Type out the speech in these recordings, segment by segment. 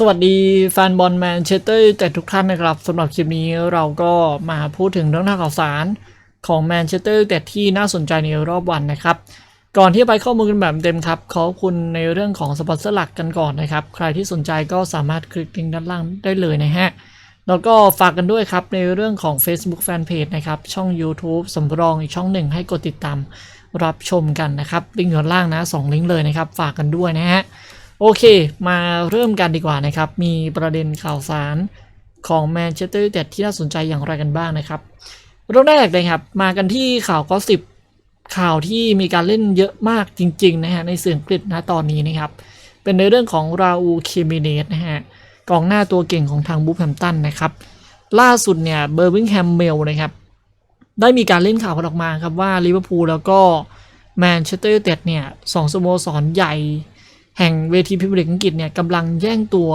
สวัสดีแฟนบอลแมนเชสเตอร์แต่ทุกท่านนะครับสำหรับคลิปนี้เราก็มาพูดถึงเรื่องราวข่าวสารของแมนเชสเตอร์แต่ที่น่าสนใจในรอบวันนะครับ ก่อนที่จะไปข้อมูลกันแบบเต็มครับ ขอบคุณในเรื่องของสปอนเซอร์หลักกันก่อนนะครับ ใครที่สนใจก็สามารถคลิกลิงก์ด้านล่างได้เลยนะฮะแล้วก็ฝากกันด้วยครับในเรื่องของ Facebook Fanpage นะครับ ช่อง YouTube สำรองอีกช่องหนึ่งให้กดติดตามรับชมกันนะครับลิงก์อยู่ด้านล่างนะสองลิงก์เลยนะครับ ฝากกันด้วยนะฮะ โอเค มาเริ่มกันดีกว่านะครับ มีประเด็นข่าวสารของแมนเชสเตอร์ยูไนเต็ดที่น่าสนใจอย่างไรกันบ้างนะครับเริ่มแรกเลยครับ มากันที่ข่าวก็สิบข่าวที่มีการเล่นเยอะมากจริงๆนะฮะในสื่ออังกฤษนะตอนนี้นะครับ เป็นในเรื่องของราอูเคมิเนสนะฮะกองหน้าตัวเก่งของทางบูฟแฮมตันนะครับ ล่าสุดเนี่ยเบอร์วิงแฮมเมลนะครับ ได้มีการเล่นข่าวออกมาครับว่าลิเวอร์พูลแล้วก็แมนเชสเตอร์ยูไนเต็ดเนี่ยสองสโมสรใหญ่ แห่งเวทีพรีเมียร์ลีกอังกฤษเนี่ยกำลังแย่งตัว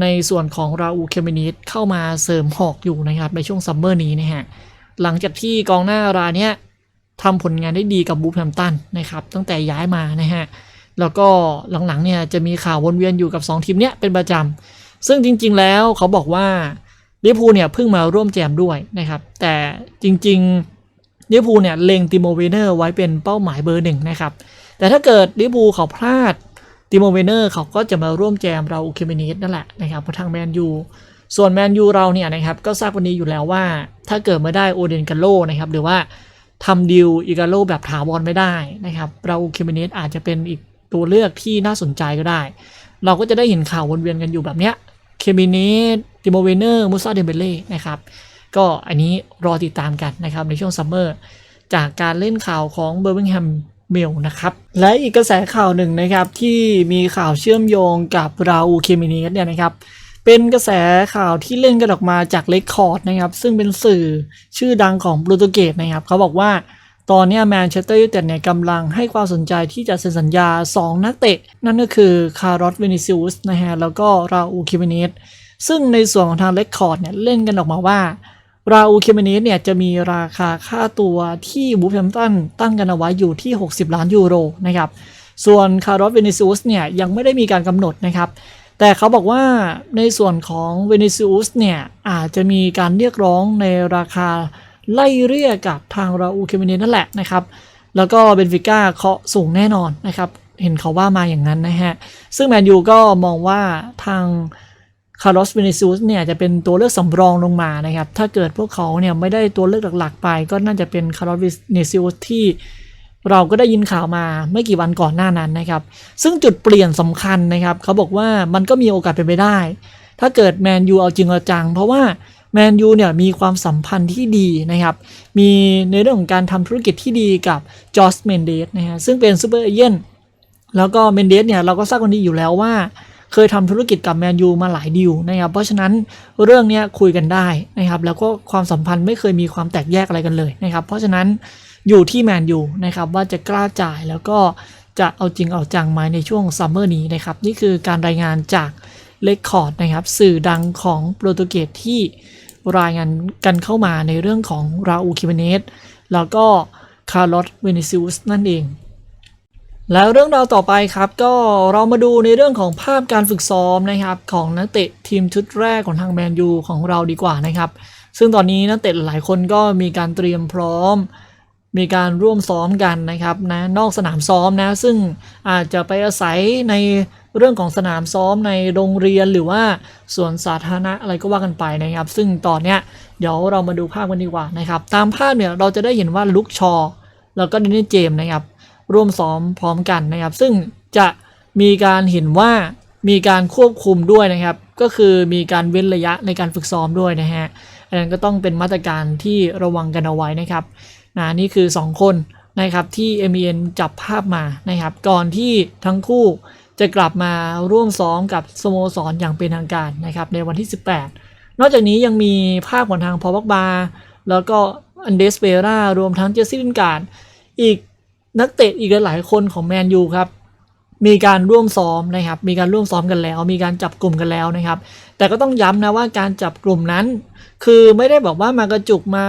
ในส่วนของราอูเคมินิสเข้ามาเสริมหอกอยู่นะครับในช่วงซัมเมอร์นี้นะฮะหลังจากที่กองหน้ารายเนี้ยทำผลงานได้ดีกับบูฟแฮมตันนะครับตั้งแต่ย้ายมานะฮะแล้วก็หลังๆเนี่ยจะมีข่าววนเวียนอยู่กับ 2 ทีมเนี้ยเป็นประจำซึ่งจริง ๆ แล้วเขาบอกว่าลิพูเนี่ยเพิ่งมาร่วมแจมด้วยนะครับแต่จริงๆลิพูเนี่ยเล็งติโมเวเนอร์ไว้เป็นเป้าหมายเบอร์หนึ่งนะครับแต่ถ้าเกิดลิพูเขาพลาด ติโมเวเนอร์เขาก็จะมาร่วมแจมเราอุเคเมนิสนั่นแหละนะครับทางแมนยูส่วนแมนยูเราเนี่ยนะครับก็ทราบวันนี้อยู่แล้วว่า ถ้าเกิดไม่ได้โอเดนกาโลนะครับหรือว่าทำดิวอีกาโลแบบถาวรไม่ได้นะครับเราอุเคเมนิสอาจจะเป็นอีกตัวเลือกที่น่าสนใจก็ได้ เราก็จะได้เห็นข่าววนเวียนกันอยู่แบบเนี้ยเคมินิสติโมเวเนอร์มูซาเดเบเล่นะครับก็อันนี้รอติดตามกันนะครับในช่วงซัมเมอร์จากการเล่นข่าวของเบอร์มิงแฮม เมลนะครับ และอีกกระแสข่าวหนึ่งนะครับที่มีข่าวเชื่อมโยงกับราอูเคมินีสเนี่ยนะครับเป็นกระแสข่าวที่เล่นกันออกมาจากเลคคอร์ดนะครับซึ่งเป็นสื่อชื่อดังของโปรตุเกสนะครับเขาบอกว่าตอนนี้แมนเชสเตอร์ยูไนเต็ดเนี่ยกำลังให้ความสนใจที่จะเซ็นสัญญา 2 นักเตะ นั่นก็คือคาร์ลอสเวนิซิอุสนะฮะแล้วก็ราอูเคมินีสซึ่งในส่วนของทางเลคคอร์ดเนี่ยเล่นกันออกมาว่า ราอูเคเมนิสเนี่ยจะมีราคาค่าตัวที่บูฟแฮมตันตั้งกันเอาไว้อยู่ที่ 60 ล้านยูโรนะครับ ส่วนคาร์ลอสเวนิซิอุสเนี่ยยังไม่ได้มีการกำหนดนะครับ แต่เขาบอกว่าในส่วนของเวนิซิอุสเนี่ยอาจจะมีการเรียกร้องในราคาไล่เรียกกับทางราอูเคเมนิสนั่นแหละนะครับ แล้วก็เบนฟิก้าเคาะสูงแน่นอนนะครับ เห็นเขาว่ามาอย่างนั้นนะฮะ ซึ่งแมนยูก็มองว่าทาง คาร์ลอสเวเนซิอุสเนี่ยจะเป็นตัวเลือกสำรองลงมานะครับ ถ้าเกิดพวกเขาเนี่ยไม่ได้ตัวเลือกหลักๆ ไป ก็น่าจะเป็นคาร์ลอสเวเนซิอุสที่เราก็ได้ยินข่าวมาไม่กี่วันก่อนหน้านั้นนะครับ ซึ่งจุดเปลี่ยนสำคัญนะครับ เขาบอกว่ามันก็มีโอกาสเป็นไปได้ ถ้าเกิดแมนยูเอาจริงเอาจัง เพราะว่าแมนยูเนี่ยมีความสัมพันธ์ที่ดีนะครับ มีในเรื่องของการทำธุรกิจที่ดีกับจอร์จเมนเดสนะฮะซึ่งเป็นซูเปอร์เอเจนต์แล้วก็เมนเดสเนี่ยเราก็ทราบกันดีอยู่แล้วว่า เคยทำธุรกิจกับแมนยูมาหลายดีลนะครับเพราะฉะนั้นเรื่องนี้คุยกันได้นะครับแล้วก็ความสัมพันธ์ไม่เคยมีความแตกแยกอะไรกันเลยนะครับเพราะฉะนั้นอยู่ที่แมนยูนะครับว่าจะกล้าจ่ายแล้วก็จะเอาจริงเอาจังไหมในช่วงซัมเมอร์นี้นะครับนี่คือการรายงานจากเลคคอร์ดนะครับสื่อดังของโปรตุเกสที่รายงานกันเข้ามาในเรื่องของราอูคิเมเนสแล้วก็คาร์ลอสเวเนซิอุสนั่นเอง แล้วเรื่องราวต่อไปครับก็เรามาดูในเรื่องของภาพการฝึกซ้อมนะครับของนักเตะทีมชุดแรกของทางแมนยูของเราดีกว่านะครับ ซึ่งตอนนี้นักเตะหลายคนก็มีการเตรียมพร้อม มีการร่วมซ้อมกันนะครับนะนอกสนามซ้อมนะซึ่งอาจจะไปอาศัยในเรื่องของสนามซ้อมในโรงเรียนหรือว่าสวนสาธารณะอะไรก็ว่ากันไปนะครับ ซึ่งตอนเนี้ยเดี๋ยวเรามาดูภาพกันดีกว่านะครับ ตามภาพเนี่ยเราจะได้เห็นว่าลุกชอ แล้วก็เดนนี่เจมส์นะครับ ร่วมซ้อมพร้อมกันนะครับ ซึ่งจะมีการเห็นว่ามีการควบคุมด้วยนะครับ ก็คือมีการเว้นระยะในการฝึกซ้อมด้วยนะฮะอันนั้นก็ต้องเป็นมาตรการที่ระวังกันเอาไว้นะครับนะนี่คือ 2 คนนะครับที่ m อ n จับภาพมานะครับ ก่อนที่ทั้งคู่จะกลับมาร่วมซ้อมกับสโมสรอย่างเป็นทางการนะครับ ในวันที่ 18 นอกจากนี้ยังมีภาพของทางพอบักบา แล้วก็อันเดสเปรารวมทั้งเจสซี่ลินการ์ดอีก นักเตะอีกหลายคนของแมนยูครับมีการร่วมซ้อมนะครับ มีการร่วมซ้อมกันแล้ว มีการจับกลุ่มกันแล้วนะครับ แต่ก็ต้องย้ำนะว่าการจับกลุ่มนั้น คือไม่ได้บอกว่ามากระจุกมา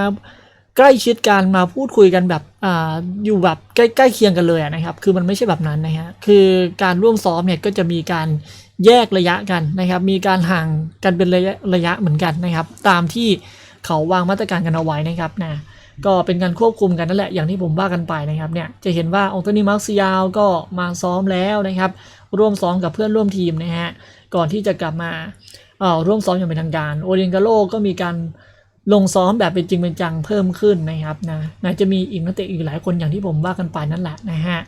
ใกล้ชิดกันมาพูดคุยกันแบบอ่าอยู่แบบใกล้ใกล้เคียงกันเลยนะครับ คือมันไม่ใช่แบบนั้นนะฮะ คือการร่วมซ้อมเนี่ยก็จะมีการแยกระยะกันนะครับ มีการห่างกันเป็นระยะระยะเหมือนกันนะครับ ตามที่ เขาวางมาตรการกันเอาไว้นะครับนะก็เป็นการควบคุมกันนั่นแหละอย่างที่ผมว่ากันไปนะครับเนี่ยจะเห็นว่าองโตนีมาร์ซิยาวก็มาซ้อมแล้วนะครับร่วมซ้อมกับเพื่อนร่วมทีมนะฮะก่อนที่จะกลับมาเอ่อร่วมซ้อมอย่างเป็นทางการโอเดนกาโลก็มีการลงซ้อมแบบเป็นจริงเป็นจังเพิ่มขึ้นนะครับนะน่าจะมีอีกนักเตะอีกหลายคนอย่างที่ผมว่ากันไปนั่นแหละนะฮะ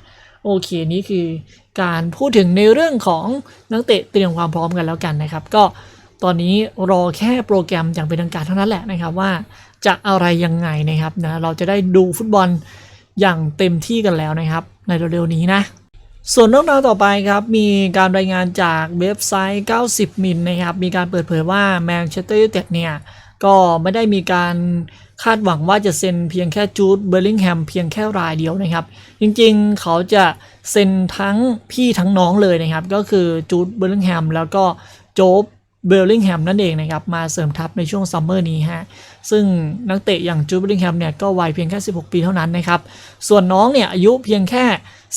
โอเคนี่คือการพูดถึงในเรื่องของนักเตะเตรียมความพร้อมกันแล้วกันนะครับ ก็ ตอนนี้รอแค่โปรแกรมอย่างเป็นทางการเท่านั้นแหละนะครับว่าจะอะไรยังไงนะครับนะเราจะได้ดูฟุตบอลอย่างเต็มที่กันแล้วนะครับ ในเร็วๆนี้นะ ส่วนเรื่องราวต่อไปครับ มีการรายงานจากเว็บไซต์ 90 มิลนะครับ มีการเปิดเผยว่าแมนเชสเตอร์ยูไนเต็ดเนี่ย ก็ไม่ได้มีการคาดหวังว่าจะเซ็นเพียงแค่จูดเบอร์ลิงแฮมเพียงแค่รายเดียวนะครับ จริงๆเขาจะเซ็นทั้งพี่ทั้งน้องเลยนะครับ ก็คือจูดเบอร์ลิงแฮมแล้วก็โจ๊บ เบลลิงแฮมนั่นเองนะครับ มาเสริมทัพในช่วงซัมเมอร์นี้ฮะ ซึ่งนักเตะอย่างจูเบลลิงแฮมเนี่ยก็วัยเพียงแค่ 16 ปีเท่านั้นนะครับ ส่วนน้องเนี่ยอายุเพียงแค่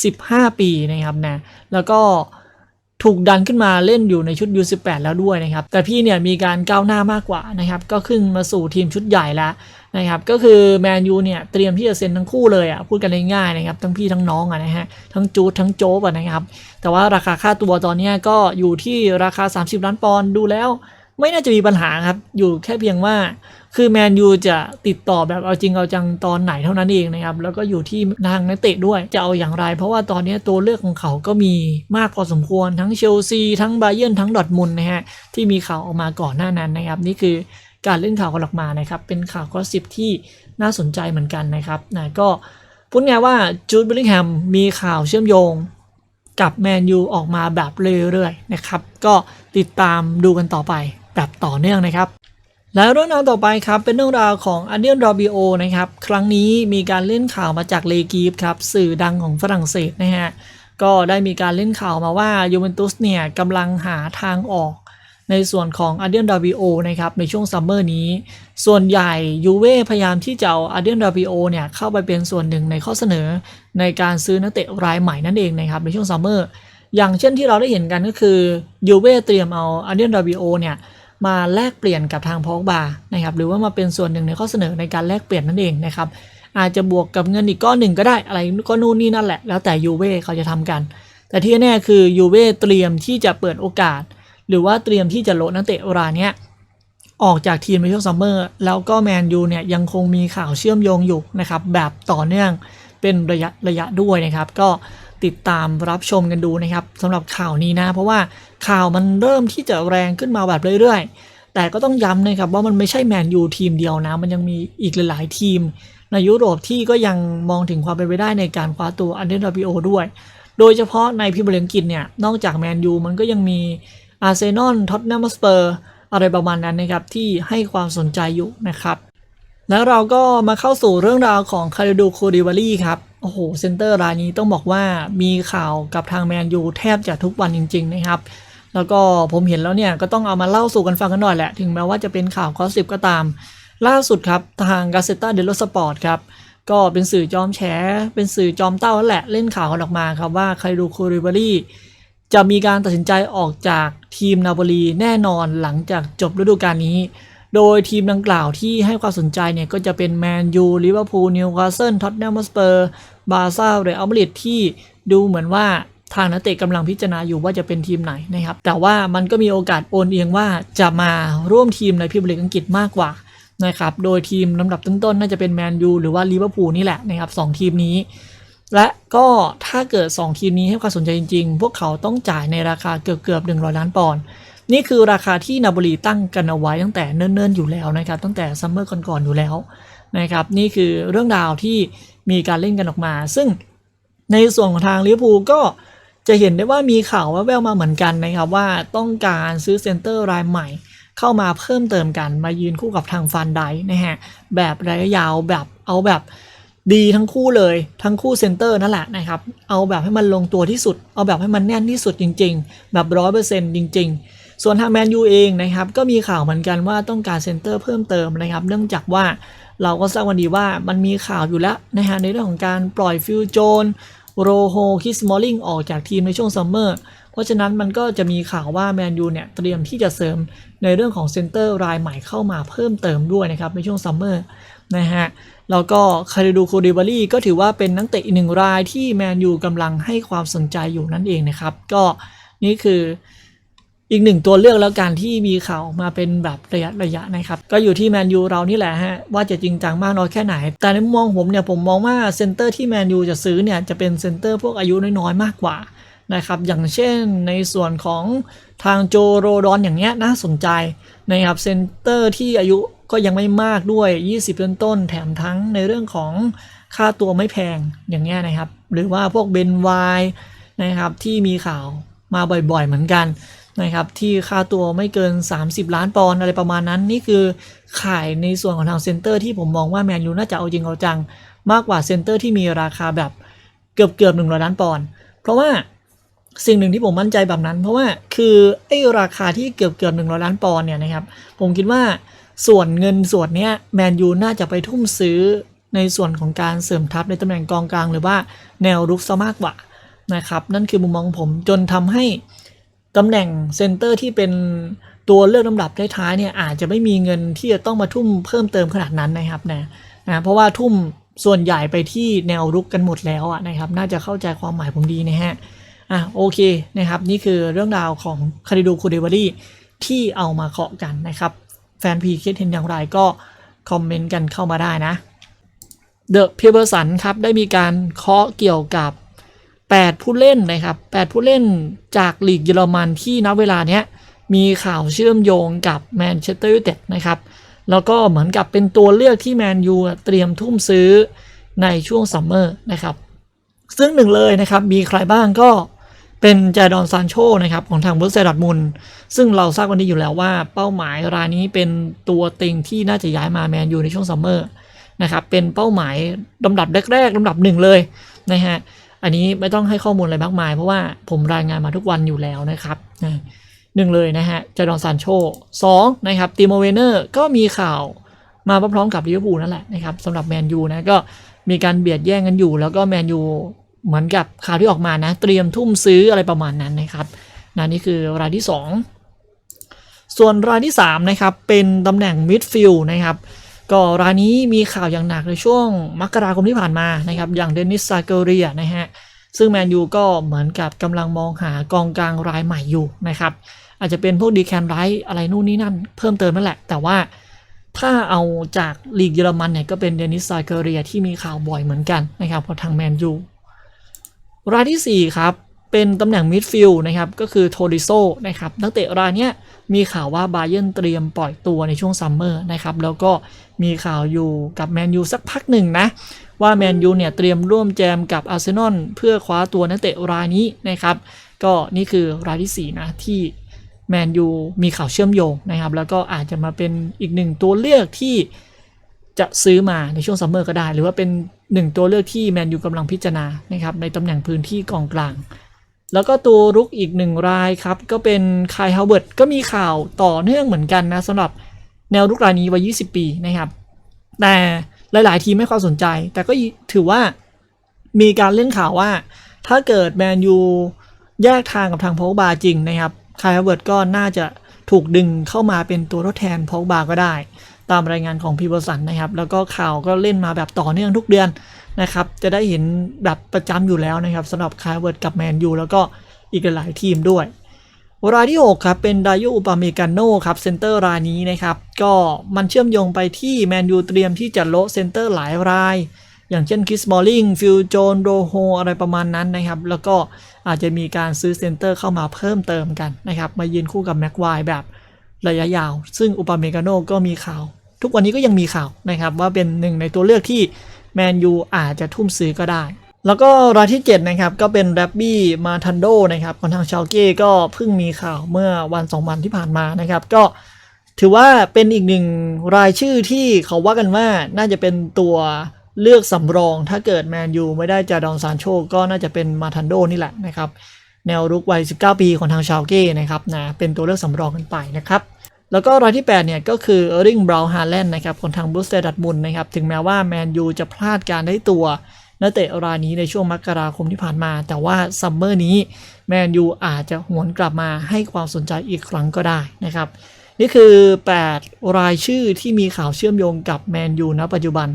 15 ปีนะครับนะแล้วก็ ถูกดันขึ้นมาเล่นอยู่ในชุด U18 แล้วด้วยนะครับ แต่พี่เนี่ยมีการก้าวหน้ามากกว่านะครับ ก็ขึ้นมาสู่ทีมชุดใหญ่แล้วนะครับ ก็คือแมนยูเนี่ยเตรียมที่จะเซ็นทั้งคู่เลยอะ พูดกันง่ายๆนะครับ ทั้งพี่ทั้งน้องอะนะฮะ ทั้งจูดทั้งโจ๊บอะนะครับ แต่ว่าราคาค่าตัวตอนนี้ก็อยู่ที่ราคา 30 ล้านปอนด์ ดูแล้ว ไม่น่าจะมีปัญหาครับ อยู่แค่เพียงว่า คือแมนยูจะติดต่อแบบเอาจริงเอาจังตอนไหนเท่านั้นเองนะครับแล้วก็อยู่ที่ทางนักเตะด้วยจะเอาอย่างไร เพราะว่าตอนนี้ตัวเลือกของเขาก็มีมากพอสมควรทั้งเชลซีทั้งบาเยนทั้งดอทมุนนะฮะที่มีข่าวออกมาก่อนหน้านั้นนะครับ นี่คือการเล่นข่าวกันออกมานะครับ เป็นข่าวก็สิบที่น่าสนใจเหมือนกันนะครับนะก็พูดง่ายว่าจูดเบลลิงแฮมมีข่าวเชื่อมโยงกับแมนยูออกมาแบบเรื่อยๆนะครับ ก็ติดตามดูกันต่อไปแบบต่อเนื่องนะครับ แล้วเรื่องราวต่อไปครับเป็นเรื่องราวของอันเดียนรอบิโอนะครับครั้งนี้มีการเล่นข่าวมาจากเลกีฟครับสื่อดังของฝรั่งเศสนะฮะก็ได้มีการเล่นข่าวมาว่ายูเวนตุสเนี่ยกำลังหาทางออก ในส่วนของอาเดียนดาบิโอนะครับในช่วงซัมเมอร์นี้ ส่วนใหญ่ยูเว่พยายามที่จะเอาอาเดียนดาบิโอเนี่ยเข้าไปเป็นส่วนหนึ่งในข้อเสนอ ในการซื้อนักเตะรายใหม่นั่นเองนะครับในช่วงซัมเมอร์อย่างเช่นที่เราได้เห็นกันก็คือยูเว่เตรียมเอาอาเดียนดาบิโอเนี่ย มาแลกเปลี่ยนกับทางพอกบานะครับหรือว่ามาเป็นส่วนหนึ่งในข้อเสนอในการแลกเปลี่ยนนั่นเองนะครับอาจจะบวกกับเงินอีกก้อนหนึ่งก็ได้อะไรก็นู่นนี่นั่นแหละแล้วแต่ยูเว่เขาจะทำกัน แต่ที่แน่คือยูเว่เตรียมที่จะเปิดโอกาส หรือว่าเตรียมที่จะละนักเตะรายนี้ออกจากทีมในช่วงซัมเมอร์แล้วก็แมนยูเนี่ยยังคงมีข่าวเชื่อมโยงอยู่นะครับแบบต่อเนื่องเป็นระยะระยะด้วยนะครับ ก็ ติดตามรับชมกันดูนะครับสำหรับข่าวนี้นะ เพราะว่าข่าวมันเริ่มที่จะแรงขึ้นมาแบบเรื่อยๆ แต่ก็ต้องย้ำนะครับว่ามันไม่ใช่แมนยูทีมเดียวนะ มันยังมีอีกหลายๆทีม ในยุโรปที่ก็ยังมองถึงความเป็นไปได้ในการคว้าตัวอันเดนดาบิโอด้วย โดยเฉพาะในพรีเมียร์ลีกอังกฤษเนี่ยนอกจากแมนยูมันก็ยังมีอาร์เซนอลท็อตแนมสเปอร์อะไรประมาณนั้นนะครับที่ให้ความสนใจอยู่นะครับ แล้วเราก็มาเข้าสู่เรื่องราวของคาริดูโคดิวารีครับ โอ้โห เซนเตอร์รายนี้ต้องบอกว่ามีข่าวกับทางแมนยูแทบจะทุกวันจริง ๆ นะครับ แล้วก็ผมเห็นแล้วเนี่ย ก็ต้องเอามาเล่าสู่กันฟังกันหน่อยแหละ ถึงแม้ว่าจะเป็นข่าวคอสิบก็ตาม ล่าสุดครับ ทางกาเซต a เดล o สปอร์ตครับ ก็เป็นสื่อจอมแฉ เป็นสื่อจอมเต้าแหละ เล่นข่าวกันออกมาครับว่าคาริดูโคดิวารีจะมีการตัดสินใจออกจากทีมนาโปลีแน่นอนหลังจากจบฤดูกาลนี้ โดยทีมดังกล่าวที่ให้ความสนใจเนี่ยก็จะเป็นแมนยู ลิเวอร์พูล นิวคาสเซิล ท็อตแนมสเปอร์ บาซ่าเรอัลมาดริดที่ดูเหมือนว่าทางนักเตะกำลังพิจารณาอยู่ว่าจะเป็นทีมไหนนะครับ แต่ว่ามันก็มีโอกาสโอนเอียงว่าจะมาร่วมทีมในพรีเมียร์ลีกอังกฤษมากกว่านะครับ โดยทีมลำดับต้นๆ น่าจะเป็นแมนยูหรือว่าลิเวอร์พูลนี่แหละนะครับสองทีมนี้ และก็ถ้าเกิด 2 ทีมนี้ให้ความสนใจจริง ๆ พวกเขาต้องจ่ายในราคาเกือบเกือบๆ100 ล้านปอนด์ นี่คือราคาที่นาโปลีตั้งกันเอาไว้ตั้งแต่เนิ่นๆอยู่แล้วนะครับตั้งแต่ซัมเมอร์ก่อนๆอยู่แล้วนะครับนี่คือเรื่องราวที่มีการเล่นกันออกมา ซึ่งในส่วนของทางลิเวอร์พูลก็จะเห็นได้ว่ามีข่าวว่าแววมาเหมือนกันนะครับว่าต้องการซื้อเซนเตอร์รายใหม่ เข้ามาเพิ่มเติมกันมายืนคู่กับทางฟันไดนะฮะแบบระยะยาวแบบเอาแบบดีทั้งคู่เลยทั้งคู่เซนเตอร์นั่นแหละนะครับ เอาแบบให้มันลงตัวที่สุด เอาแบบให้มันแน่นที่สุดจริง ๆ แบบร้อยเปอร์เซ็นต์จริง ๆ ส่วนทางแมนยูเองนะครับก็มีข่าวเหมือนกันว่าต้องการเซนเตอร์เพิ่มเติมนะครับ เนื่องจากว่าเราก็ทราบวันดีว่ามันมีข่าวอยู่แล้วนะฮะในเรื่องของการปล่อยฟิลโจนโรโฮคิสมอลลิงออกจากทีมในช่วงซัมเมอร์เพราะฉะนั้นมันก็จะมีข่าวว่าแมนยูเนี่ยเตรียมที่จะเสริมในเรื่องของเซนเตอร์รายใหม่เข้ามาเพิ่มเติมด้วยนะครับในช่วงซัมเมอร์นะฮะแล้วก็คาริดูคูดิบารีก็ถือว่าเป็นนักเตะอีกหนึ่งรายที่แมนยูกำลังให้ความสนใจอยู่นั่นเองนะครับ ก็นี่คือ อีกหนึ่งตัวเลือกแล้วกันที่มีข่าวมาเป็นแบบระยะระยะนะครับ ก็อยู่ที่แมนยูเรานี่แหละฮะ ว่าจะจริงจังมากน้อยแค่ไหน แต่ในมุมมองผมเนี่ยผมมองว่าเซนเตอร์ที่แมนยูจะซื้อเนี่ยจะเป็นเซนเตอร์พวกอายุน้อยๆมากกว่านะครับอย่างเช่นในส่วนของทางโจโรดอนอย่างเงี้ยน่าสนใจนะครับเซนเตอร์ที่อายุก็ยังไม่มากด้วย 20ต้นต้นๆแถมทั้งในเรื่องของค่าตัวไม่แพงอย่างเงี้ยนะครับ หรือว่าพวกเบนไวนะครับที่มีข่าวมาบ่อยๆเหมือนกัน นะครับที่ค่าตัวไม่เกิน 30 ล้านปอนด์อะไรประมาณนั้น นี่คือขายในส่วนของทางเซนเตอร์ที่ผมมองว่าแมนยูน่าจะเอาจริงเอาจัง มากกว่าเซนเตอร์ที่มีราคาแบบเกือบเกือบหนึ่งร้อยล้านปอนด์เพราะว่าสิ่งหนึ่งที่ผมมั่นใจแบบนั้น เพราะว่าคือไอ้ราคาที่เกือบเกือบหนึ่งร้อยล้านปอนด์เนี่ยนะครับผมคิดว่าส่วนเงินส่วนนี้แมนยูน่าจะไปทุ่มซื้อในส่วนของการเสริมทัพในตำแหน่งกองกลาง หรือว่าแนวรุกซะมากกว่านะครับนั่นคือมุมมองของผมจนทำให้ ตำแหน่งเซนเตอร์ที่เป็นตัวเลือกลำดับท้ายๆเนี่ยอาจจะไม่มีเงินที่จะต้องมาทุ่มเพิ่มเติมขนาดนั้นนะครับนะนะเพราะว่าทุ่มส่วนใหญ่ไปที่แนวรุกกันหมดแล้วอะนะครับ น่าจะเข้าใจความหมายผมดีนะฮะอะโอเคนะครับ นี่คือเรื่องราวของคาริดูคูเดวารีที่เอามาเคาะกันนะครับ แฟนพีคิดเห็นอย่างไรก็คอมเมนต์กันเข้ามาได้นะเดอะเพียเบอร์สันครับ ได้มีการเคาะเกี่ยวกับ 8 ผู้เล่นนะครับ 8 ผู้เล่นจากลีกเยอรมันที่ณเวลาเนี้ยมีข่าวเชื่อมโยงกับแมนเชสเตอร์ยูไนเต็ดนะครับ แล้วก็เหมือนกับเป็นตัวเลือกที่แมนยูเตรียมทุ่มซื้อในช่วงซัมเมอร์นะครับ ซึ่งหนึ่งเลยนะครับ มีใครบ้างก็เป็นจาดอนซานโชนะครับ ของทางบรูเซดอร์ทมุนซึ่งเราทราบกันดีอยู่แล้วว่าเป้าหมายรายนี้เป็นตัวเต็งที่น่าจะย้ายมาแมนยูในช่วงซัมเมอร์นะครับ เป็นเป้าหมายลำดับแรกๆลำดับหนึ่งเลยนะฮะ อันนี้ไม่ต้องให้ข้อมูลอะไรมากมาย เพราะว่าผมรายงานมาทุกวันอยู่แล้วนะครับหนึ่งเลยนะฮะจาดอนซานโชสองนะครับติโมเวเนอร์ก็มีข่าวมาพร้อมๆกับลิเวอร์พูลนั่นแหละนะครับสำหรับแมนยูนะก็มีการเบียดแย่งกันอยู่ แล้วก็แมนยูเหมือนกับข่าวที่ออกมานะ เตรียมทุ่มซื้ออะไรประมาณนั้นนะครับนะนี่คือรายที่ 2 ส่วนรายที่ 3 นะครับ เป็นตำแหน่งมิดฟิลด์นะครับ ก็รายนี้มีข่าวอย่างหนักในช่วงมกราคมที่ผ่านมานะครับ อย่างเดนิสซาเกเรียนะฮะ ซึ่งแมนยูก็เหมือนกับกำลังมองหากองกลางรายใหม่อยู่นะครับ อาจจะเป็นพวกดีแคนไรท์อะไรนู่นนี่นั่นเพิ่มเติมนั่นแหละ แต่ว่าถ้าเอาจากลีกเยอรมันเนี่ยก็เป็นเดนิสซาเกเรียที่มีข่าวบ่อยเหมือนกันนะครับพราะทางแมนยูรายทีสี่4 ครับ เป็นตำแหน่งมิดฟิลด์นะครับก็คือโทริโซนะครับนักเตะรายนี้มีข่าวว่าบาเย r n เตรียมปล่อยตัวในช่วงซัมเมอร์นะครับแล้วก็มีข่าวอยู่กับแมนยูสักพักหนึ่งนะว่าแมนยูเนี่ยเตรียมร่วมแจมกับอาร์เซนอลเพื่อคว้าตัวนักเตะรายนี้นะครับก็นี่คือรายที่ 4 นะที่แมนยูมีข่าวเชื่อมโยงนะครับแล้วก็อาจจะมาเป็นอีกหนึ่งตัวเลือกที่จะซื้อมาในช่วงซัมเมอร์ก็ได้ หรือว่าเป็นหนึ่งตัวเลือกที่แมนยูกำลังพิจารณานะครับในตำแหน่งพื้นที่กองกลาง แล้วก็ตัวรุกอีกหนึ่งรายครับ ก็เป็นคายฮาวเวิร์ดก็มีข่าวต่อเนื่องเหมือนกันนะสำหรับแนวรุกรายนี้วัย 20 ปีนะครับ แต่หลาย ๆ ทีมไม่ความสนใจ แต่ก็ถือว่ามีการเล่นข่าวว่า ถ้าเกิดแมนยูแยกทางกับทางพอกบาจริงนะครับคายฮาวเวิร์ดก็น่าจะถูกดึงเข้ามาเป็นตัวทดแทนพอกบาก็ได้ ตามรายงานของพีเบอสันนะครับ แล้วก็ข่าวก็เล่นมาแบบต่อเนื่องทุกเดือน นะครับ จะได้เห็นแบบประจำอยู่แล้วนะครับสำหรับคายเวิร์ดกับแมนยูแล้วก็อีกหลายทีมด้วยรายที่ 6 ครับ เป็นดายุอุปาเมกาโนครับเซนเตอร์รายนี้นะครับ ก็มันเชื่อมโยงไปที่แมนยูเตรียมที่จะโละเซนเตอร์หลายราย อย่างเช่นคริสบอลลิงฟิลโจนโดโฮอะไรประมาณนั้นนะครับ แล้วก็อาจจะมีการซื้อเซนเตอร์เข้ามาเพิ่มเติมกันนะครับ มายืนคู่กับแม็กควแบบระยะยาว ซึ่งอุปาเมกาโนก็มีข่าว ทุกวันนี้ก็ยังมีข่าวนะครับ ว่าเป็นหนึ่งในตัวเลือกที่ แมนยูอาจจะทุ่มซื้อก็ได้ แล้วก็รายที่ 7 นะครับ ก็เป็นแรบบี้มาทันโดนะครับของทางชาลเก้ก็เพิ่งมีข่าวเมื่อวันสองวันที่ผ่านมานะครับ ก็ถือว่าเป็นอีกหนึ่งรายชื่อที่เขาว่ากันว่าน่าจะเป็นตัวเลือกสำรอง ถ้าเกิดแมนยูไม่ได้จาดอนซานโชก็น่าจะเป็นมาทันโดนี่แหละนะครับ แนวรุกวัย 19 ปีของทางชาลเก้นะครับนะเป็นตัวเลือกสำรองกันไปนะครับ แล้วก็รายที่8เนี่ยก็คือเออริงบราวน์ฮาแลนด์นะครับของทางบรูสเตอร์ดัตมุนนะครับถึงแม้ว่าแมนยูจะพลาดการได้ตัวนักเตะรายนี้ในช่วงมกราคมที่ผ่านมา แต่ว่าซัมเมอร์นี้แมนยูอาจจะหวนกลับมาให้ความสนใจอีกครั้งก็ได้นะครับนี่คือ 8 รายชื่อที่มีข่าวเชื่อมโยงกับแมนยูณปัจจุบัน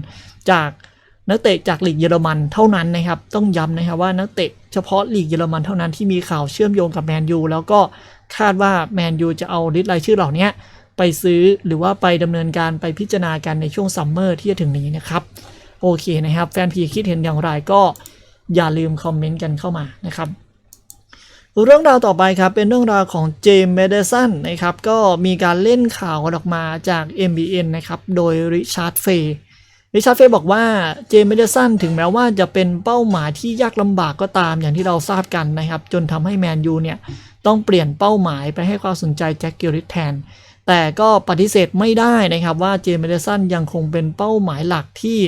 จากนักเตะจากลีกเยอรมันเท่านั้นนะครับ ต้องย้ำนะครับว่านักเตะ เฉพาะลีกเยอรมันเท่านั้นที่มีข่าวเชื่อมโยงกับแมนยูแล้วก็คาดว่าแมนยูจะเอาลิสต์รายชื่อเหล่านี้ไปซื้อหรือว่าไปดำเนินการไปพิจารณากันในช่วงซัมเมอร์ที่จะถึงนี้นะครับโอเคนะครับ แฟนพีคิดเห็นอย่างไรก็อย่าลืมคอมเมนต์กันเข้ามานะครับเรื่องราวต่อไปครับเป็นเรื่องราวของเจมส์เมเดสันนะครับก็มีการเล่นข่าวออกมาจาก MBN นะครับโดยริชาร์ดเฟย์ ริชาร์ดเฟย์บอกว่าเจมส์เมเดสันถึงแม้ว่าจะเป็นเป้าหมายที่ยากลำบากก็ตามอย่างที่เราทราบกันนะครับ จนทำให้แมนยูเนี่ย ต้องเปลี่ยนเป้าหมายไปให้ความสนใจแจ็คกิลริสแทน แต่ก็ปฏิเสธไม่ได้นะครับว่าเจมส์เมเดสันยังคงเป็นเป้าหมายหลักที่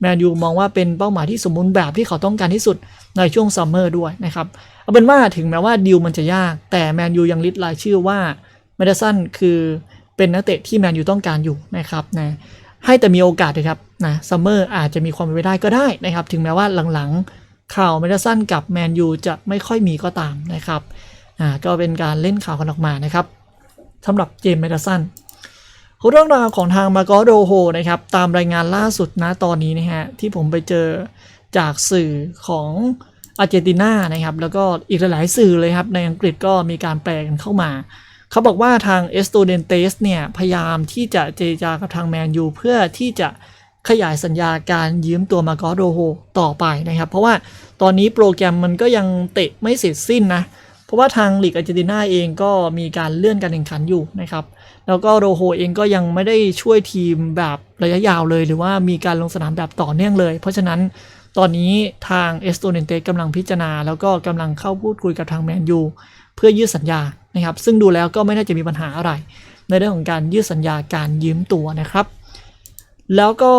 แมนยูมองว่าเป็นเป้าหมายที่สมบูรณ์แบบที่เขาต้องการที่สุดในช่วงซัมเมอร์ด้วยนะครับเอาเป็นว่าถึงแม้ว่าดีลมันจะยาก แต่แมนยูยังลิสต์รายชื่อว่าเมเดสันคือเป็นนักเตะที่แมนยูต้องการอยู่นะครับนะ ให้แต่มีโอกาสเลยครับนะซัมเมอร์อาจจะมีความเป็นไปได้ก็ได้นะครับ ถึงแม้ว่าหลังๆ ข่าวเมดสันกับแมนยูจะไม่ค่อยมีก็ตามนะครับอ่าก็เป็นการเล่นข่าวกันออกมานะครับสำหรับเจมส์เมดสันเรื่องราวของทางมาโกโดโฮนะครับตามรายงานล่าสุดนะตอนนี้นะฮะที่ผมไปเจอจากสื่อของอาร์เจนตินานะครับแล้วก็อีกหลายสื่อเลยครับในอังกฤษก็มีการแปลกันเข้ามา เขาบอกว่าทางเอสโตเดนเตสเนี่ย พยายามที่จะเจรจากับทางแมนยูเพื่อที่จะขยายสัญญาการยืมตัวมาโกโดโฮต่อไปนะครับ เพราะว่าตอนนี้โปรแกรมมันก็ยังเตะไม่เสร็จสิ้นนะ เพราะว่าทางลีกอาร์เจนตินาเองก็มีการเลื่อนการแข่งขันอยู่นะครับ แล้วก็โรโฮเองก็ยังไม่ได้ช่วยทีมแบบระยะยาวเลย หรือว่ามีการลงสนามแบบต่อเนื่องเลย เพราะฉะนั้นตอนนี้ทางเอสโตเนเตกำลังพิจารณา แล้วก็กำลังเข้าพูดคุยกับทางแมนยู พื่อยืดสัญญานะครับ ซึ่งดูแล้วก็ไม่น่าจะมีปัญหาอะไร ในเรื่องของการยืดสัญญาการยืมตัวนะครับ แล้วก็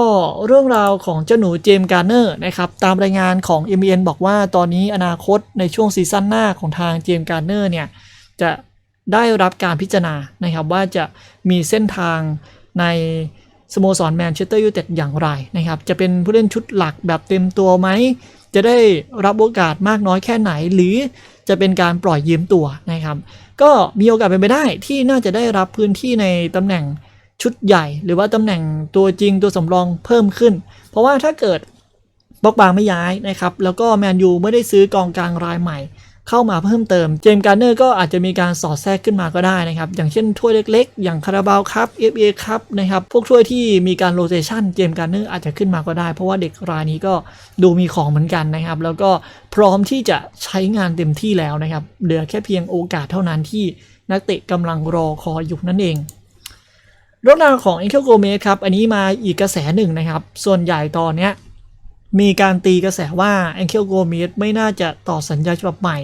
เรื่องราวของเจ้าหนูเจมส์การ์เนอร์นะครับตามรายงานของ m อ็ n บอกว่าตอนนี้อนาคตในช่วงซีซั่นหน้าของทางเจมส์การ์เนอร์เนี่ยจะได้รับการพิจารณานะครับว่าจะมีเส้นทางในสโมสรแมนเชสเตอร์ยูไนเต็ดอย่างไรนะครับ จะเป็นผู้เล่นชุดหลักแบบเต็มตัวไหม จะได้รับโอกาสมากน้อยแค่ไหน หรือจะเป็นการปล่อยยืมตัวนะครับ ก็มีโอกาสเป็นไปได้ที่น่าจะได้รับพื้นที่ในตำแหน่งชุดใหญ่ หรือว่าตำแหน่งตัวจริงตัวสำรองเพิ่มขึ้น เพราะว่าถ้าเกิดบ็อกบาไม่ย้ายนะครับ แล้วก็แมนยูไม่ได้ซื้อกองกลางรายใหม่ เข้ามาเพิ่มเติม เจมส์การ์เนอร์ก็อาจจะมีการสอดแทรกขึ้นมาก็ได้นะครับ อย่างเช่นถ้วยเล็กๆ อย่างคาราบาวครับ FA ครับนะครับ พวกถ้วยที่มีการโรเตชันเจมส์การ์เนอร์อาจจะขึ้นมาก็ได้ เพราะว่าเด็กรายนี้ก็ดูมีของเหมือนกันนะครับ แล้วก็พร้อมที่จะใช้งานเต็มที่แล้วนะครับ เหลือแค่เพียงโอกาสเท่านั้นที่นักเตะกำลังรอคอยอยู่นั่นเองเรื่องราวของเอ็นเคลโกเมสครับ อันนี้มาอีกกระแสหนึ่งนะครับ ส่วนใหญ่ตอนเนี้ย มีการตีกระแสว่าเอ็นเคิลโกเมสไม่น่าจะต่อสัญญาฉบับใหม่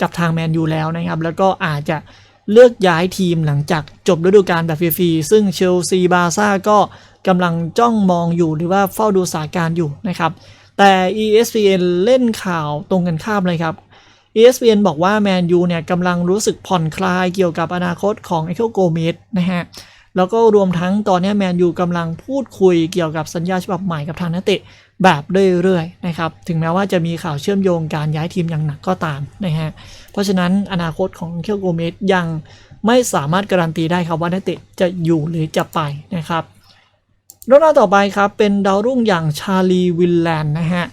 กับทางแมนยูแล้วนะครับ แล้วก็อาจจะเลือกย้ายทีมหลังจากจบฤดูกาลแบบฟรีๆซึ่งเชลซีบาร์ซ่าก็กำลังจ้องมองอยู่หรือว่าเฝ้าดูสถานการณ์อยู่นะครับ แต่ ESPN เล่นข่าวตรงกันข้ามเลยครับ ESPN บอกว่าแมนยูเนี่ยกำลังรู้สึกผ่อนคลายเกี่ยวกับอนาคตของไอเคิลโกเมสนะฮะแล้วก็รวมทั้งตอนนี้แมนยูกำลังพูดคุยเกี่ยวกับสัญญาฉบับใหม่กับทางนักเตะ แบบเรื่อยๆนะครับถึงแม้ว่าจะมีข่าวเชื่อมโยงการย้ายทีมอย่างหนักก็ตามนะฮะเพราะฉะนั้นอนาคตของเคียวโกเมสยังไม่สามารถการันตีได้ครับว่านักเตะจะอยู่หรือจะไปนะครับเรื่องราวต่อไปครับเป็นดาวรุ่งอย่างชาลีวิลแลนด์นะฮะ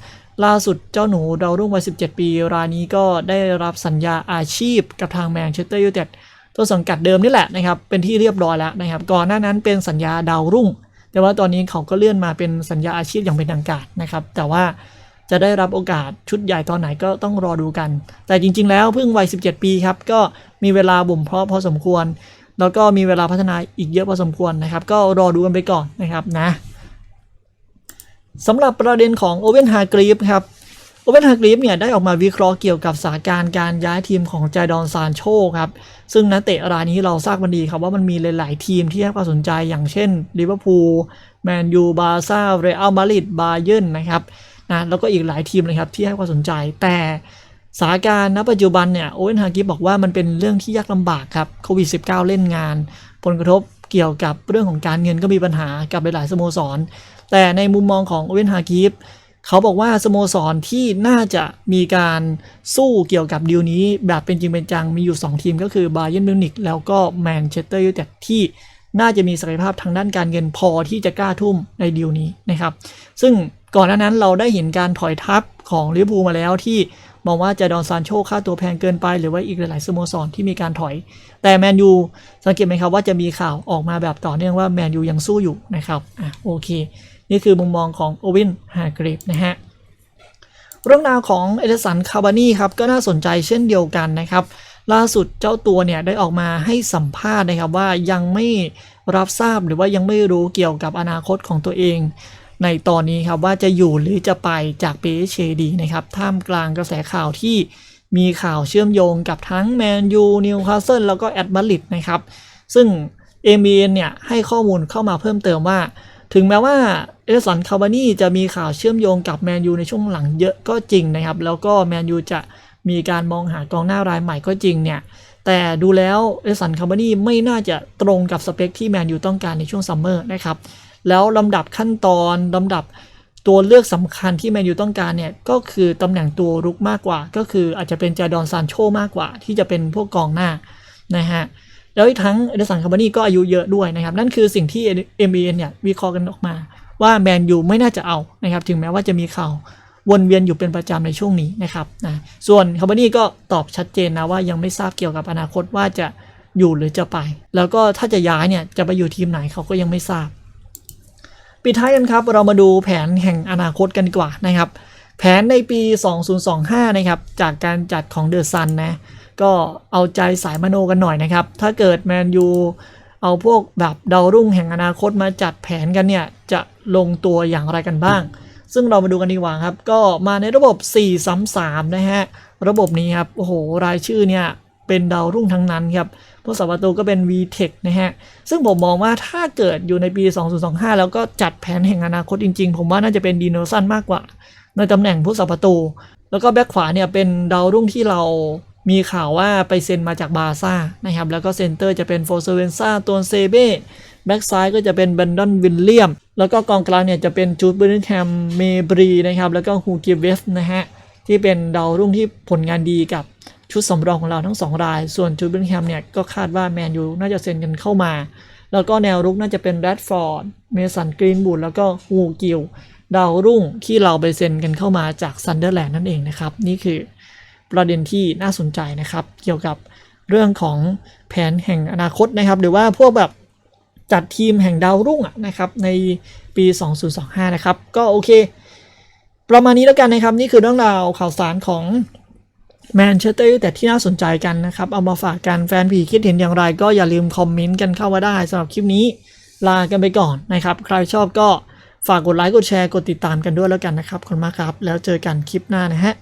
ล่าสุดเจ้าหนูดาวรุ่งวัย 17 ปี รายนี้ก็ได้รับสัญญาอาชีพกับทางแมนเชสเตอร์ยูไนเต็ดต้นสังกัดเดิมนี่แหละนะครับเป็นที่เรียบร้อยแล้วนะครับก่อนหน้านั้นเป็นสัญญาดาวรุ่ง แต่ว่าตอนนี้เขาก็เลื่อนมาเป็นสัญญาอาชีพอย่างเป็นทางการนะครับ แต่ว่าจะได้รับโอกาสชุดใหญ่ตอนไหนก็ต้องรอดูกัน แต่จริง ๆ แล้วเพิ่งวัย 17 ปีครับ ก็มีเวลาบ่มเพาะพอสมควร แล้วก็มีเวลาพัฒนาอีกเยอะพอสมควรนะครับ ก็รอดูกันไปก่อนนะครับนะสำหรับประเด็นของโอเวนฮากรีฟครับ โอเวนฮากรีฟเนี่ยได้ออกมาวิเคราะห์เกี่ยวกับสถานการณ์การย้ายทีมของจดอนซานโชครับ ซึ่งนักเตะรายนี้เราทราบกันดีครับว่ามันมีหลาย ๆ ทีมที่ให้ความสนใจอย่างเช่นลิเวอร์พูลแมนยูบาร์ซ่าเรอัลมาดริดบาเยิร์นนะครับนะแล้วก็อีกหลายทีมเลยครับที่ให้ความสนใจแต่สถานการณ์ณปัจจุบันเนี่ยโอเวนฮากิฟบอกว่ามันเป็นเรื่องที่ยากลำบากครับโควิด -19 เล่นงาน ผลกระทบเกี่ยวกับเรื่องของการเงินก็มีปัญหากับหลายๆสโมสร แต่ในมุมมองของโอเวนฮากิฟ เขาบอกว่าสโมสรที่น่าจะมีการสู้เกี่ยวกับดีลนี้ แบบเป็นจริงเป็นจังมีอยู่ 2 ทีมก็คือบาเย r n m มิวนิกแล้วก็แมนเชสเตอร์ยูไนเต็ดที่น่าจะมีศักยภาพทางด้านการเงินพอที่จะกล้าทุ่มในดีลนี้นะครับ ซึ่งก่อนหน้านั้นเราได้เห็นการถอยทับของลิเวอร์พูลมาแล้วที่มองว่าจะดอนซานโชค่าตัวแพงเกินไป หรือว่าอีกหลายๆสโมสรที่มีการถอย แต่แมนยูสังเกตไหมครับว่าจะมีข่าวออกมาแบบต่อเนื่องว่าแมนยูยังสู้อยู่นะครับอะโอเค นี่คือมุมมองของโอเวนฮากริฟนะฮะเรื่องราวของเอเดสันคาร์บานีครับก็น่าสนใจเช่นเดียวกันนะครับ ล่าสุดเจ้าตัวเนี่ยได้ออกมาให้สัมภาษณ์นะครับว่ายังไม่รับทราบหรือว่ายังไม่รู้เกี่ยวกับอนาคตของตัวเอง ในตอนนี้ครับว่าจะอยู่หรือจะไปจากเปเชดีนะครับท่ามกลางกระแสข่าวที่มีข่าวเชื่อมโยงกับทั้งแมนยูนิวคาสเซิลแล้วก็แอดมาริดนะครับ ซึ่งเอเมนเนี่ยให้ข้อมูลเข้ามาเพิ่มเติมว่า ถึงแม้ว่าเอเดสันคาบานีจะมีข่าวเชื่อมโยงกับแมนยูในช่วงหลังเยอะก็จริงนะครับ แล้วก็แมนยูจะมีการมองหากองหน้ารายใหม่ก็จริงเนี่ย แต่ดูแล้วเอสันคาบานีไม่น่าจะตรงกับสเปคที่แมนยูต้องการในช่วงซัมเมอร์นะครับ แล้วลำดับขั้นตอนลำดับตัวเลือกสำคัญที่แมนยูต้องการเนี่ย ก็คือตำแหน่งตัวรุกมากกว่า ก็คืออาจจะเป็นจาดอนซานโชมากกว่า ที่จะเป็นพวกกองหน้านะฮะ แล้วทั้งเอเดสันคาร์บานีก็อายุเยอะด้วยนะครับ นั่นคือสิ่งที่ m b n เนี่ยวิเคราะห์กันออกมา ว่าแมนยูไม่น่าจะเอานะครับ ถึงแม้ว่าจะมีข่าววนเวียนอยู่เป็นประจำในช่วงนี้นะครับนะส่วนคาร์บานีก็ตอบชัดเจนนะว่ายังไม่ทราบเกี่ยวกับอนาคตว่าจะอยู่หรือจะไป แล้วก็ถ้าจะย้ายเนี่ยจะไปอยู่ทีมไหนเขาก็ยังไม่ทราบ ปิดท้ายกันครับ เรามาดูแผนแห่งอนาคตกันดีกว่านะครับ แผนในปี 2025 นะครับ จากการจัดของเดอะซันนะ ก็เอาใจสายมโนกันหน่อยนะครับ ถ้าเกิดแมนยูเอาพวกแบบดาวรุ่งแห่งอนาคตมาจัดแผนกันเนี่ย จะลงตัวอย่างไรกันบ้าง ซึ่งเรามาดูกันดีกว่าครับ ก็มาในระบบ 4-3-3 นะฮะ ระบบนี้ครับ โอ้โห รายชื่อเนี่ย เป็นดาวรุ่งทั้งนั้นครับผู้สัประตูก็เป็น VTech นะฮะ ซึ่งผมมองว่าถ้าเกิดอยู่ในปี 2025 แล้วก็จัดแผนแห่งอนาคตจริงๆ ผมว่าน่าจะเป็นดีโนสันมากกว่า ในตำแหน่งผู้สัประตู แล้วก็แบ็คขวาเนี่ยเป็นดาวรุ่งที่เรา มีข่าวว่าไปเซ็นมาจากบาซ่านะครับ แล้วก็เซนเตอร์จะเป็นโฟเซเวนซ่าตัวเซเบ้แบ็กซ้ายก็จะเป็นเบนดอนวิลเลียม แล้วก็กองกลางเนี่ยจะเป็นจูดเบอร์นแฮมเมบรีนะครับ แล้วก็ฮูกิเวฟนะฮะ ที่เป็นดาวรุ่งที่ผลงานดีกับชุดสำรองของเราทั้งสองราย ส่วนจูดเบอร์นแฮมเนี่ยก็คาดว่าแมนยูน่าจะเซ็นกันเข้ามา แล้วก็แนวรุกน่าจะเป็นแรดฟอร์ด เมสันกรีนบูด แล้วก็ฮูกิลดาวรุ่งที่เราไปเซ็นกันเข้ามาจากซันเดอร์แลนด์นั่นเองนะครับ นี่คือ ประเด็นที่น่าสนใจนะครับ เกี่ยวกับเรื่องของแผนแห่งอนาคตนะครับ หรือว่าพวกแบบจัดทีมแห่งดาวรุ่งนะครับในปี 2025 นะครับ ก็โอเค ประมาณนี้แล้วกันนะครับ นี่คือเรื่องราวข่าวสารของแมนเชสเตอร์แต่ที่น่าสนใจกันนะครับ เอามาฝากกันแฟนผีคิดเห็นอย่างไร ก็อย่าลืมคอมเมนต์กันเข้ามาได้สำหรับคลิปนี้ลากันไปก่อนนะครับ ใครชอบก็ฝากกดไลค์กดแชร์กดติดตามกันด้วยแล้วกันนะครับขอบคุณมากครับ แล้วเจอกันคลิปหน้านะฮะ